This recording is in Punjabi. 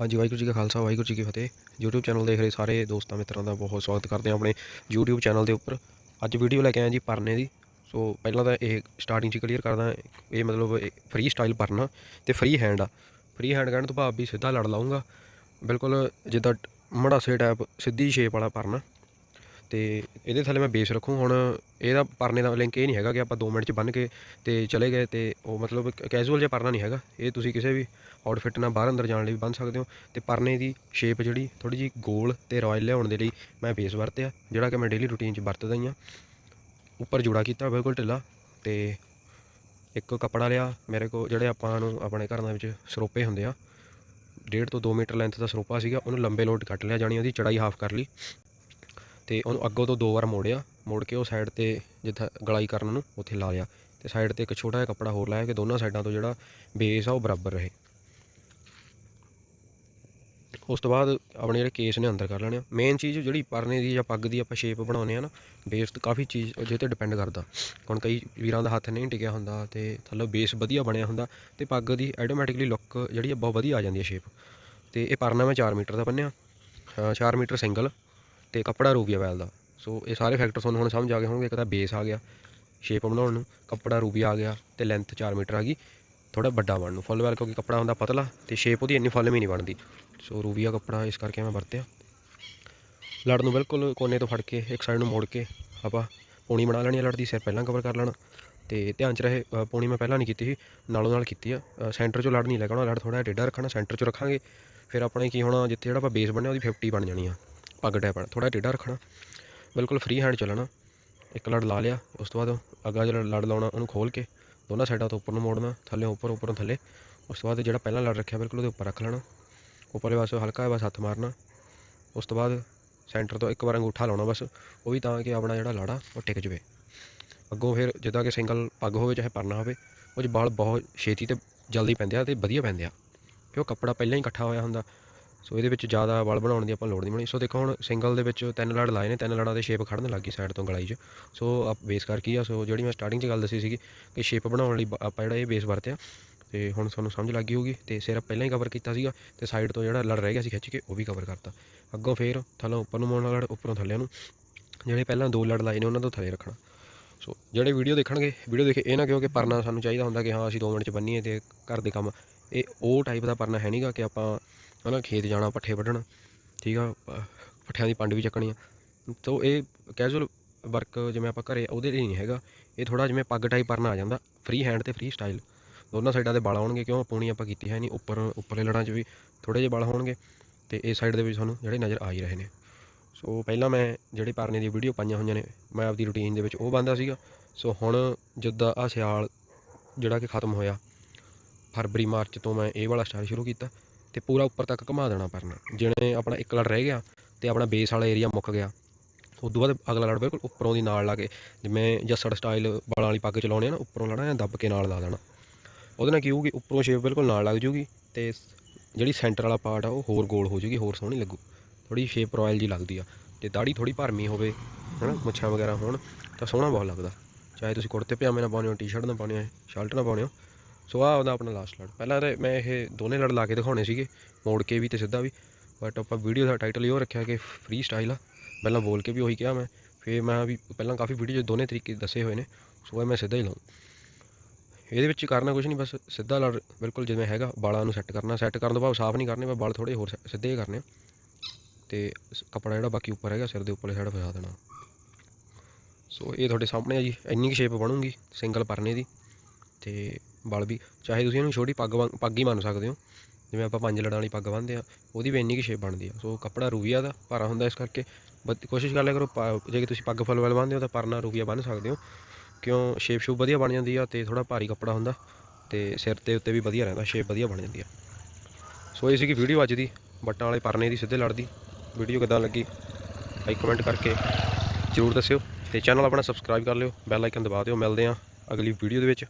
ਹਾਂਜੀ, ਵਾਹਿਗੁਰੂ ਜੀ ਕਾ ਖਾਲਸਾ, ਵਾਹਿਗੁਰੂ ਜੀ ਕੀ ਫਤਿਹ। YouTube ਚੈਨਲ ਦੇਖ ਰਹੇ ਸਾਰੇ ਦੋਸਤਾਂ ਮਿੱਤਰਾਂ ਦਾ ਬਹੁਤ ਸਵਾਗਤ ਕਰਦੇ ਹਾਂ ਆਪਣੇ YouTube ਚੈਨਲ ਦੇ ਉੱਪਰ। ਅੱਜ ਵੀਡੀਓ ਲੈ ਕੇ ਆਇਆ ਜੀ ਪਰਨੇ ਦੀ। ਸੋ ਪਹਿਲਾਂ ਤਾਂ ਇਹ ਸਟਾਰਟਿੰਗ 'ਚ ਕਲੀਅਰ ਕਰਦਾ, ਇਹ ਮਤਲਬ ਫ੍ਰੀ ਸਟਾਈਲ ਪਰਨਾ ਤੇ ਫ੍ਰੀ ਹੈਂਡ ਆ। ਫ੍ਰੀ ਹੈਂਡ ਕਹਿਣ ਤੋਂ ਭਾਵ ਵੀ ਸਿੱਧਾ ਲੜ ਲਾਉਂਗਾ ਬਿਲਕੁਲ ਜਿੱਦਾਂ ਮੜਾਸੇ ਟਾਈਪ ਸਿੱਧੀ ਸ਼ੇਪ ਵਾਲਾ ਪਰਨਾ। ਤੇ ਇਹਦੇ ਥੱਲੇ ਮੈਂ ਬੇਸ ਰੱਖੂ। ਹੁਣ ਇਹਦਾ ਪਰਨੇ ਦਾ ਲਿੰਕ ਇਹ ਨਹੀਂ ਹੈਗਾ ਕਿ ਆਪਾਂ 2 ਮਿੰਟ 'ਚ ਬੰਨ ਕੇ ਤੇ ਚਲੇ ਗਏ ਤੇ ਉਹ ਮਤਲਬ ਕੈਜੂਅਲ ਜਿਹਾ ਪਰਨਾ ਨਹੀਂ ਹੈਗਾ। ਇਹ ਤੁਸੀਂ ਕਿਸੇ ਵੀ ਆਊਟਫਿਟ ਨਾਲ ਬਾਹਰ ਅੰਦਰ ਜਾਣ ਲਈ ਵੀ ਬੰਨ ਸਕਦੇ ਹੋ ਤੇ ਪਰਨੇ ਦੀ ਸ਼ੇਪ ਜਿਹੜੀ ਥੋੜੀ ਜੀ ਗੋਲ ਤੇ ਰਾਇਲ ਲਿਆਉਣ ਦੇ ਲਈ ਮੈਂ ਬੇਸ ਵਰਤਿਆ, ਜਿਹੜਾ ਕਿ ਮੈਂ ਡੇਲੀ ਰੂਟੀਨ 'ਚ ਵਰਤਦਾ ਹੀ ਆ ਉੱਪਰ ਜੁੜਾ ਕੀਤਾ ਬਿਲਕੁਲ ਢਿੱਲਾ ਤੇ ਇੱਕ ਕੱਪੜਾ ਲਿਆ। ਮੇਰੇ ਕੋਲ ਜਿਹੜੇ ਆਪਾਂ ਨੂੰ ਆਪਣੇ ਘਰਾਂ ਦੇ ਵਿੱਚ ਸਰੋਪੇ ਹੁੰਦੇ ਆ, ਡੇਢ ਤੋਂ 2 ਮੀਟਰ ਲੈਂਥ ਦਾ ਸਰੋਪਾ ਸੀਗਾ, ਉਹਨੂੰ ਲੰਬੇ ਲੋਟ ਕੱਟ ਲਿਆ, ਜਾਣੀ ਉਹਦੀ ਚੜਾਈ ਹਾਫ ਕਰ ਲਈ। ਤੇ ਉਹਨੂੰ ਅੱਗੋਂ ਤੋਂ ਦੋ ਵਾਰ ਮੋੜਿਆ, ਮੋੜ ਕੇ ਉਹ ਸਾਈਡ ਤੇ ਜਿੱਥੇ ਗਲਾਈ ਕਰਨ ਨੂੰ ਉੱਥੇ ਲਾ ਲਿਆ ਤੇ ਸਾਈਡ ਤੇ ਇੱਕ ਛੋਟਾ ਜਿਹਾ ਕੱਪੜਾ ਹੋਰ ਲਾਇਆ ਕਿ ਦੋਨਾਂ ਸਾਈਡਾਂ ਤੋਂ ਜਿਹੜਾ ਬੇਸ ਆ ਉਹ ਬਰਾਬਰ ਰਹੇ। ਉਸ ਤੋਂ ਬਾਅਦ ਆਪਣੇ ਜਿਹੜੇ ਕੇਸ ਨੇ ਅੰਦਰ ਕਰ ਲੈਣੇ ਆ। ਮੇਨ ਚੀਜ਼ ਜਿਹੜੀ ਪਰਨੇ ਦੀ ਜਾਂ ਪੱਗ ਦੀ ਆਪਾਂ ਸ਼ੇਪ ਬਣਾਉਨੇ ਆ ਨਾ ਬੇਸ ਤੇ ਕਾਫੀ ਚੀਜ਼ ਉਹਦੇ ਤੇ ਡਿਪੈਂਡ ਕਰਦਾ। ਹੁਣ ਕਈ ਵੀਰਾਂ ਦਾ ਹੱਥ ਨਹੀਂ ਟਿਕਿਆ ਹੁੰਦਾ ਤੇ ਥੱਲੇ ਬੇਸ ਵਧੀਆ ਬਣਿਆ ਹੁੰਦਾ ਤੇ ਪੱਗ ਦੀ ਆਟੋਮੈਟਿਕਲੀ ਲੁੱਕ ਜਿਹੜੀ ਆ ਬਹੁਤ ਵਧੀਆ ਆ ਜਾਂਦੀ ਹੈ ਸ਼ੇਪ ਤੇ ਇਹ ਪਰਨਾ ਮੈਂ 4 ਮੀਟਰ ਦਾ ਬੰਨਿਆ 4 ਮੀਟਰ ਸਿੰਗਲ। ਤੇ ਕੱਪੜਾ ਰੂਬੀਆ ਵੈਲ ਦਾ। ਸੋ ਇਹ ਸਾਰੇ ਫੈਕਟਰ ਤੁਹਾਨੂੰ ਹੁਣ ਸਮਝ ਆ ਗਏ ਹੋਣਗੇ। ਇੱਕ ਤਾਂ ਬੇਸ ਆ ਗਿਆ ਸ਼ੇਪ ਬਣਾਉਣ ਨੂੰ ਕੱਪੜਾ ਰੂਬੀਆ ਆ ਗਿਆ ਤੇ ਲੈਂਥ 4 ਮੀਟਰ ਆ ਗਈ। ਥੋੜਾ ਵੱਡਾ ਬਣਨ ਨੂੰ ਫੁੱਲ ਵੈਲ ਕਿਉਂਕਿ ਕੱਪੜਾ ਹੁੰਦਾ ਪਤਲਾ ਤੇ ਸ਼ੇਪ ਉਹਦੀ ਇੰਨੀ ਫੁੱਲ ਵੀ ਨਹੀਂ ਬਣਦੀ। ਸੋ ਰੂਬੀਆ ਕੱਪੜਾ, ਇਸ ਕਰਕੇ ਮੈਂ ਵਰਤਿਆ। ਲੜ ਨੂੰ ਬਿਲਕੁਲ ਕੋਨੇ ਤੋਂ ਫੜ ਕੇ, ਇੱਕ ਸਾਈਡ ਨੂੰ ਮੋੜ ਕੇ ਆਪਾਂ ਪੌਣੀ ਬਣਾ ਲੈਣੀ ਆ ਲੜ ਦੀ, ਸਿਰ ਪਹਿਲਾਂ ਕਵਰ ਕਰ ਲੈਣਾ। ਤੇ ਧਿਆਨ ਚ ਰਹੇ ਪੌਣੀ ਮੈਂ ਪਹਿਲਾਂ ਨਹੀਂ ਕੀਤੀ ਸੀ, ਨਾਲੋਂ ਨਾਲ ਕੀਤੀ ਆ। ਸੈਂਟਰ ਚੋਂ ਲੜ ਨਹੀਂ ਲੱਗਣਾ ਲੜ ਥੋੜਾ ਟੇਢਾ ਰੱਖਣਾ ਸੈਂਟਰ ਚੋਂ ਰੱਖਾਂਗੇ। ਫਿਰ ਆਪਣੇ ਕੀ ਹੋਣਾ, ਜਿੱਥੇ ਜਿਹੜਾ ਆਪਾਂ ਬੇਸ ਬਣਿਆ, ਉਹਦੀ 50 ਬਣ ਜਾਣੀ ਆ। ਪੱਗ ਟੈਪ ਥੋੜਾ ਟੇਢਾ ਰੱਖਣਾ। ਬਿਲਕੁਲ ਫ੍ਰੀ ਹੈਂਡ ਚੱਲਣਾ। ਇੱਕ ਲੜ ਲਾ ਲਿਆ, ਉਸ ਤੋਂ ਬਾਅਦ ਅੱਗਾ ਜਿਹੜਾ ਲੜ ਲਾਉਣਾ, ਉਹਨੂੰ ਖੋਲ ਕੇ ਦੋਨਾਂ ਸਾਈਡਾਂ ਤੋਂ ਉੱਪਰ ਨੂੰ ਮੋੜਨਾ, ਥੱਲੇ ਉੱਪਰ, ਉੱਪਰੋਂ ਥੱਲੇ। ਉਸ ਤੋਂ ਬਾਅਦ ਜਿਹੜਾ ਪਹਿਲਾਂ ਲੜ ਰੱਖਿਆ, ਬਿਲਕੁਲ ਉਹਦੇ ਉੱਪਰ ਰੱਖ ਲੈਣਾ। ਉੱਪਰਲੇ ਪਾਸੇ ਹਲਕਾ ਜਿਹਾ ਬਸ ਹੱਥ ਮਾਰਨਾ। ਉਸ ਤੋਂ ਬਾਅਦ ਸੈਂਟਰ ਤੋਂ ਇੱਕ ਵਾਰ ਅੰਗੂਠਾ ਲਾਉਣਾ ਬਸ, ਉਹ ਵੀ ਤਾਂ ਕਿ ਆਪਣਾ ਜਿਹੜਾ ਲਾੜਾ, ਉਹ ਟਿਕ ਜਵੇ। ਅੱਗੋਂ ਫਿਰ ਜਿੱਦਾਂ ਕਿ ਸਿੰਗਲ ਪੱਗ ਹੋਵੇ, ਚਾਹੇ ਪਰਨਾ ਹੋਵੇ, ਉਹ 'ਚ ਵਾਲ ਬਹੁਤ ਛੇਤੀ ਤੇ ਜਲਦੀ ਪੈਂਦੇ ਆ ਤੇ ਵਧੀਆ ਪੈਂਦੇ ਆ। ਕਿ ਉਹ ਕੱਪੜਾ ਪਹਿਲਾਂ ਹੀ ਇਕੱਠਾ ਹੋਇਆ ਹੁੰਦਾ। ਸੋ ਇਹਦੇ ਵਿੱਚ ਜ਼ਿਆਦਾ ਵਲ ਬਣਾਉਣ ਦੀ ਆਪਾਂ ਲੋੜ ਨਹੀਂ ਬਣੀ। ਸੋ ਦੇਖੋ ਹੁਣ ਸਿੰਗਲ ਦੇ ਵਿੱਚ ਤਿੰਨ ਲੜ ਲਾਏ ਨੇ, ਤਿੰਨ ਲੜਾਂ ਦੇ ਸ਼ੇਪ ਖੜਨ ਲੱਗੀ ਸਾਈਡ ਤੋਂ ਗਲਾਈ 'ਚ। ਸੋ ਆਪ ਬੇਸ ਕਰ ਕੀ ਆ। ਸੋ ਜਿਹੜੀ ਮੈਂ ਸਟਾਰਟਿੰਗ 'ਚ ਗੱਲ ਦੱਸੀ ਸੀਗੀ ਕਿ ਸ਼ੇਪ ਬਣਾਉਣ ਲਈ ਆਪਾਂ ਜਿਹੜਾ ਇਹ ਬੇਸ ਵਰਤਿਆ। ਤੇ ਹੁਣ ਤੁਹਾਨੂੰ ਸਮਝ ਲੱਗ ਗਈ ਹੋਊਗੀ। ਤੇ ਸਿਰ ਪਹਿਲਾਂ ਹੀ ਕਵਰ ਕੀਤਾ ਸੀਗਾ ਤੇ ਸਾਈਡ ਤੋਂ ਜਿਹੜਾ ਲੜ ਰਹਿ ਗਿਆ ਸੀ ਖਿੱਚ ਕੇ, ਉਹ ਵੀ ਕਵਰ ਕਰਤਾ। ਅੱਗੋਂ ਫੇਰ ਥੱਲੋਂ ਉੱਪਰ ਨੂੰ ਮੋੜਨਾ ਲੜ, ਉੱਪਰੋਂ ਥੱਲੇ ਨੂੰ। ਜਿਹੜੇ ਪਹਿਲਾਂ ਦੋ ਲੜ ਲਾਏ ਨੇ, ਉਹਨਾਂ ਤੋਂ ਥੱਲੇ ਰੱਖਣਾ। ਸੋ ਜਿਹੜੇ ਵੀਡੀਓ ਦੇਖਣਗੇ ਵੀਡੀਓ ਦੇਖੇ ਇਹ ਨਾ ਕਿਉਂ ਕਿ ਪਰਨਾ ਸਾਨੂੰ ਚਾਹੀਦਾ ਹੁੰਦਾ ਕਿ ਹਾਂ, ਅਸੀਂ 2 ਮਿੰਟ ਚ ਬੰਨੀਏ ਤੇ ਘਰ ਦੇ ਕੰਮ। ਇਹ ਉਹ ਟਾਈਪ ਦਾ ਪਰਨਾ ਹੈ ਨਹੀਂਗਾ ਕਿ ਆਪਾਂ ਹਨਾ, ਖੇਤ ਜਾਣਾ, ਪੱਠੇ ਵੱਢਣ, ਠੀਕ ਆ, ਪੱਠਿਆਂ ਦੀ ਪੰਡ ਵੀ ਚੱਕਣੀ ਆ। ਤੋ ਇਹ ਕੈਜੂਅਲ ਵਰਕ ਜਿਵੇਂ ਆਪਾਂ ਘਰੇ, ਉਹਦੇ ਲਈ ਨਹੀਂ ਹੈਗਾ। ਇਹ ਥੋੜਾ ਜਿਵੇਂ ਪੱਗ ਟਾਈਪ ਪਰਨਾ ਆ ਜਾਂਦਾ ਫ੍ਰੀ ਹੈਂਡ ਤੇ ਫ੍ਰੀ ਸਟਾਈਲ ਦੋਨਾਂ ਸਾਈਡਾਂ ਦੇ ਵਾਲ ਆਉਣਗੇ ਕਿਉਂ? ਪੂਣੀ ਆਪਾਂ ਕੀਤੀ ਹੈ ਨਹੀਂ, ਉੱਪਰ, ਉੱਪਰਲੇ ਲੜਾਂ 'ਚ ਵੀ ਥੋੜੇ ਜਿਹੇ ਵਾਲ ਹੋਣਗੇ। ਤੇ ਇਸ ਸਾਈਡ ਦੇ ਵਿੱਚ ਤੁਹਾਨੂੰ ਜਿਹੜੇ ਨਜ਼ਰ ਆ ਹੀ ਰਹੇ ਨੇ। ਸੋ ਪਹਿਲਾਂ ਮੈਂ ਜਿਹੜੇ ਪਰਨੇ ਦੀ ਵੀਡੀਓ ਪਾਈਆਂ ਹੋਈਆਂ ਨੇ, ਮੈਂ ਆਪਦੀ ਰੁਟੀਨ ਦੇ ਵਿੱਚ ਉਹ ਬੰਦਾ ਸੀਗਾ। ਸੋ ਹੁਣ ਜਿੱਦਾਂ ਆ ਸਿਆਲ ਜਿਹੜਾ ਕਿ ਖਤਮ ਹੋਇਆ, ਫਰਵਰੀ, ਮਾਰਚ ਤੋਂ ਮੈਂ ਇਹ ਵਾਲਾ ਸਟਾਈਲ ਸ਼ੁਰੂ ਕੀਤਾ। ਤੇ ਪੂਰਾ ਉੱਪਰ ਤੱਕ ਘੁਮਾ ਦੇਣਾ ਪਰਨਾ। ਜਿਵੇਂ ਆਪਣਾ ਇੱਕ ਲੜ ਰਹਿ ਗਿਆ ਤੇ ਆਪਣਾ ਬੇਸ ਵਾਲਾ ਏਰੀਆ ਮੁੱਕ ਗਿਆ। ਉਦੋਂ ਬਾਅਦ ਅਗਲਾ ਲੜ ਬਿਲਕੁਲ ਉੱਪਰੋਂ ਦੀ ਨਾਲ ਲਾ ਕੇ ਜਿਵੇਂ ਜੱਸੜ ਸਟਾਈਲ ਵਾਲਾਂ ਵਾਲੀ ਪੱਗ ਚਲਾਉਣੇ ਆ ਨਾ, ਉੱਪਰੋਂ ਲੜਾ ਜਾਂ ਦੱਬ ਕੇ ਨਾਲ ਲਾ ਦੇਣਾ। ਉਹਦੇ ਨਾਲ ਕੀ ਹੋਊਗੀ, ਉੱਪਰੋਂ ਸ਼ੇਪ ਬਿਲਕੁਲ ਨਾਲ ਲੱਗ ਜੂਗੀ ਤੇ ਜਿਹੜੀ ਸੈਂਟਰ ਵਾਲਾ ਪਾਰਟ ਆ ਉਹ ਹੋਰ ਗੋਲ ਹੋ ਜੂਗੀ ਹੋਰ ਸੋਹਣੀ ਲੱਗੂ। ਥੋੜੀ ਸ਼ੇਪ ਰਾਇਲ ਜੀ ਲੱਗਦੀ ਆ। ਤੇ ਦਾੜੀ ਥੋੜੀ ਭਰਮੀ ਹੋਵੇ, ਹਨਾ, ਮੁੱਛਾਂ ਵਗੈਰਾ ਹੋਣ ਤਾਂ ਸੋਹਣਾ ਬਹੁਤ ਲੱਗਦਾ। ਚਾਹੇ ਤੁਸੀਂ ਕੁੜਤੇ ਪਜਾਮੇ ਨਾਲ ਪਾਉਣੇ ਹੋ ਟੀ-ਸ਼ਰਟ ਨਾਲ ਪਾਉਣੇ ਹੋ ਸ਼ਰਟ ਨਾਲ ਪਾਉਣੇ ਹੋ ਸੋ ਆਹ ਉਹਦਾ ਆਪਣਾ ਲਾਸਟ ਲੜ ਪਹਿਲਾਂ ਤਾਂ ਮੈਂ ਇਹ ਦੋਨੇ ਲੜ ਲਾ ਕੇ ਦਿਖਾਉਣੇ ਸੀਗੇ, ਮੋੜ ਕੇ ਵੀ ਤੇ ਸਿੱਧਾ ਵੀ। ਬਟ ਆਪਾਂ ਵੀਡੀਓ ਦਾ ਟਾਈਟਲ ਇਹੋ ਰੱਖਿਆ ਕਿ ਫ੍ਰੀ ਸਟਾਈਲ ਆ। ਪਹਿਲਾਂ ਬੋਲ ਕੇ ਵੀ ਉਹੀ ਕਿਹਾ ਮੈਂ। ਫਿਰ ਮੈਂ ਵੀ ਪਹਿਲਾਂ ਕਾਫੀ ਵੀਡੀਓ 'ਚ ਦੋਨੇ ਤਰੀਕੇ ਦੱਸੇ ਹੋਏ ਨੇ। ਸੋ ਇਹ ਮੈਂ ਸਿੱਧਾ ਹੀ ਲਾਉਂ ਇਹਦੇ ਵਿੱਚ ਕਰਨਾ ਕੁਝ ਨਹੀਂ, ਬਸ ਸਿੱਧਾ ਲੜ ਬਿਲਕੁਲ ਜਿਵੇਂ ਹੈਗਾ, ਵਾਲਾਂ ਨੂੰ ਸੈੱਟ ਕਰਨਾ। ਸੈੱਟ ਕਰਨ ਤੋਂ ਬਾਅਦ ਸਾਫ਼ ਨਹੀਂ ਕਰਨੇ, ਮੈਂ ਵਾਲ ਥੋੜੇ ਹੋਰ ਸਿੱਧੇ ਹੀ ਕਰਨੇ ਆ। ਤੇ ਸ- ਕੱਪੜਾ ਜਿਹੜਾ ਬਾਕੀ ਉੱਪਰ ਹੈਗਾ, ਸਿਰ ਦੇ ਉੱਪਰਲੇ ਸਾਈਡ ਫਸਾ ਦੇਣਾ। ਸੋ ਇਹ ਤੁਹਾਡੇ ਸਾਹਮਣੇ ਆ ਜੀ। ਇੰਨੀ ਕੁ ਸ਼ੇਪ ਬਣੂਗੀ ਸਿੰਗਲ ਪਰਨੇ ਦੀ। ਤੇ ਬਲ ਵੀ, ਚਾਹੇ ਤੁਸੀਂ ਇਹਨੂੰ ਛੋਟੀ ਪੱਗ ਵਾਂਗ- ਪੱਗ ਹੀ ਮੰਨ ਸਕਦੇ ਹੋ। ਜਿਵੇਂ ਆਪਾਂ ਪੰਜ ਲੜਾਂ ਵਾਲੀ ਪੱਗ ਬੰਨਦੇ ਆ, ਉਹਦੀ ਵੀ ਇੰਨੀ ਕੁ ਸ਼ੇਪ ਬਣਦੀ ਆ। ਸੋ ਕੱਪੜਾ ਰੂਬੀਆ ਦਾ ਭਾਰਾ ਹੁੰਦਾ ਇਸ ਕਰਕੇ। ਬਤ- ਕੋਸ਼ਿਸ਼ ਕਰ ਲਿਆ ਕਰੋ, ਪਾ- ਜੇ ਤੁਸੀਂ ਪੱਗ ਫਲ ਵਾਲ ਬੰਨਦੇ ਹੋ ਤਾਂ ਪਰਨਾ ਰੂਬੀਆ ਬੰਨ੍ਹ ਸਕਦੇ ਹੋ। ਕਿਉਂ ਸ਼ੇਪ ਸ਼ੂਪ ਵਧੀਆ ਬਣ ਜਾਂਦੀ ਆ ਤੇ ਥੋੜਾ ਭਾਰੀ ਕੱਪੜਾ ਹੁੰਦਾ ਤੇ ਸਿਰ ਦੇ ਉੱਤੇ ਵੀ ਵਧੀਆ ਰਹਿੰਦਾ ਸ਼ੇਪ ਵਧੀਆ ਬਣ ਜਾਂਦੀ ਆ। ਸੋ ਇਹ ਸੀਗੀ ਵੀਡੀਓ ਅੱਜ ਦੀ। ਬੱਟਾਂ ਵਾਲੇ ਪਰਨੇ ਦੀ ਸਿੱਧੇ ਲੜਦੀ। ਵੀਡੀਓ ਕਿੱਦਾਂ ਲੱਗੀ? ਲਾਈਕ ਕਮੈਂਟ ਕਰਕੇ ਜ਼ਰੂਰ ਦੱਸਿਓ ਤੇ ਚੈਨਲ ਆਪਣਾ ਸਬਸਕ੍ਰਾਈਬ ਕਰ ਲਿਓ। ਬੈਲ ਆਈਕਨ ਦਬਾ ਦਿਓ। ਮਿਲਦੇ ਆ ਅਗਲੀ ਵੀਡੀਓ ਦੇ ਵਿੱਚ।